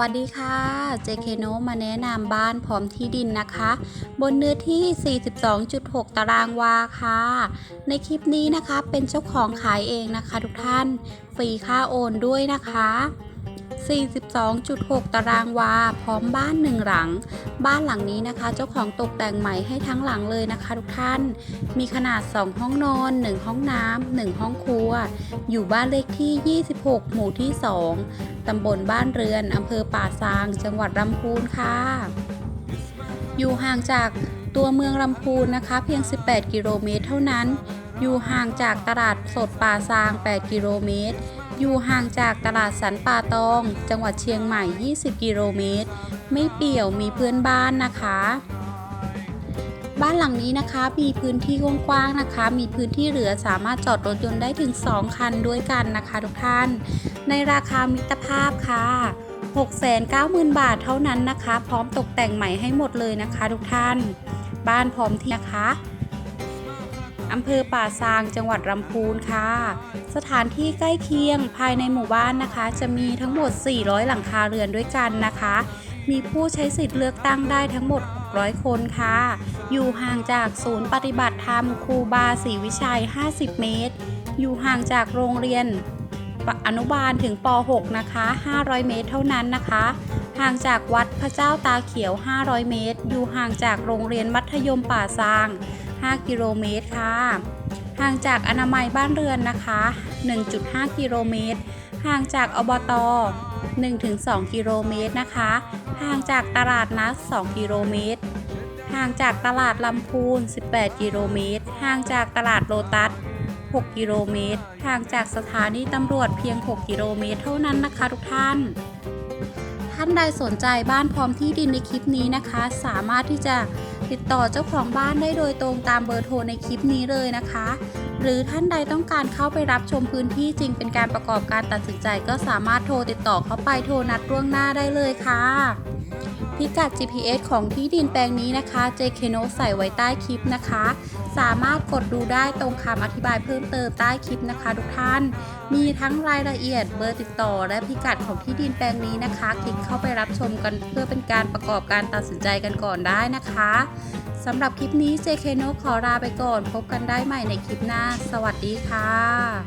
วัสดีค่ะ JK n o มาแนะนำบ้านพร้อมที่ดินนะคะ บนเนื้อที่ 42.6 ตารางวาค่ะ ในคลิปนี้นะคะเป็นเจ้าของขายเองนะคะทุกท่าน ฟรีค่าโอนด้วยนะคะ 42.6 ตารางวา พร้อมบ้านหนึ่งหลัง บ้านหลังนี้นะคะ เจ้าของตกแต่งใหม่ให้ทั้งหลังเลยนะคะ ทุกท่าน มีขนาด 2 ห้องนอน 1 ห้องน้ำ1ห้องครัว อยู่บ้านเลขที่ 26 หมู่ที่ 2 ตำบลบ้านเรือนอำเภอป่าซาง จังหวัดลำพูนค่ะ อยู่ห่างจากตัวเมืองลำพูนนะคะ เพียง 18 กิโลเมตรเท่านั้น อยู่ห่างจากตลาดสดป่าซาง 8 กิโลเมตร อยู่ห่างจากตลาดสันป่าตอง จังหวัดเชียงใหม่ 20 กิโลเมตร ไม่เปี่ยวมีเพื่อนบ้านนะคะ บ้านหลังนี้นะคะมีพื้นที่กว้างๆนะคะ มีพื้นที่เหลือสามารถจอดรถยนต์ได้ถึง 2 คันด้วยกันนะคะทุกท่าน ในราคามิตรภาพค่ะ690,000 บาทเท่านั้นนะคะ พร้อมตกแต่งใหม่ให้หมดเลยนะคะทุกท่าน บ้านพร้อมที่นะคะ อำเภอป่าซางจังหวัดลำพูนค่ะ สถานที่ใกล้เคียงภายในหมู่บ้านนะคะ จะมีทั้งหมด 400 หลังคาเรือนด้วยกันนะคะ มีผู้ใช้สิทธิ์เลือกตั้งได้ทั้งหมด 600 คนค่ะ อยู่ห่างจากศูนย์ปฏิบัติธรรมครูบาศรีวิชัย 50 เมตร อยู่ห่างจากโรงเรียนอนุบาลถึงป .6 นะคะ 500 เมตรเท่านั้นนะคะ ห่างจากวัดพระเจ้าตาเขียว 500 เมตร อยู่ห่างจากโรงเรียนมัธยมป่าซาง 5 กิโลเมตรค่ะ ห่างจากอนามัยบ้านเรือนนะคะ 1.5 กิโลเมตร ห่างจากอบต 1-2 กิโลเมตรนะคะ ห่างจากตลาดนัด 2 กิโลเมตร ห่างจากตลาดลำพูน 18 กิโลเมตร ห่างจากตลาดโลตัส 6 กิโลเมตร ห่างจากสถานีตำรวจเพียง 6 กิโลเมตรเท่านั้นนะคะทุกท่านท่านใดสนใจบ้านพร้อมที่ดินในคลิปนี้นะคะ สามารถที่จะ ติดต่อเจ้าของบ้านได้โดยตรงตามเบอร์โทรในคลิปนี้เลยนะคะ หรือท่านใดต้องการเข้าไปรับชมพื้นที่จริงเป็นการประกอบการตัดสินใจ ก็สามารถโทรติดต่อเข้าไปโทรนัดล่วงหน้าได้เลยค่ะ พิกัด GPS ของที่ดินแปลงนี้นะคะ JK n o ใส่ไว้ใต้คลิปนะคะ สามารถกดดูได้ตรงคำอธิบายเพิ่มเติมใต้คลิปนะคะ ทุกท่าน มีทั้งรายละเอียดเบอร์ติดต่อ และพิกัดของที่ดินแปลงนี้นะคะ คลิกเข้าไปรับชมกันเพื่อเป็นการประกอบการตัดสินใจกันก่อนได้นะคะสำหรับคลิปนี้ JK n o ขอลาไปก่อน พบกันได้ใหม่ในคลิปหน้า สวัสดีค่ะ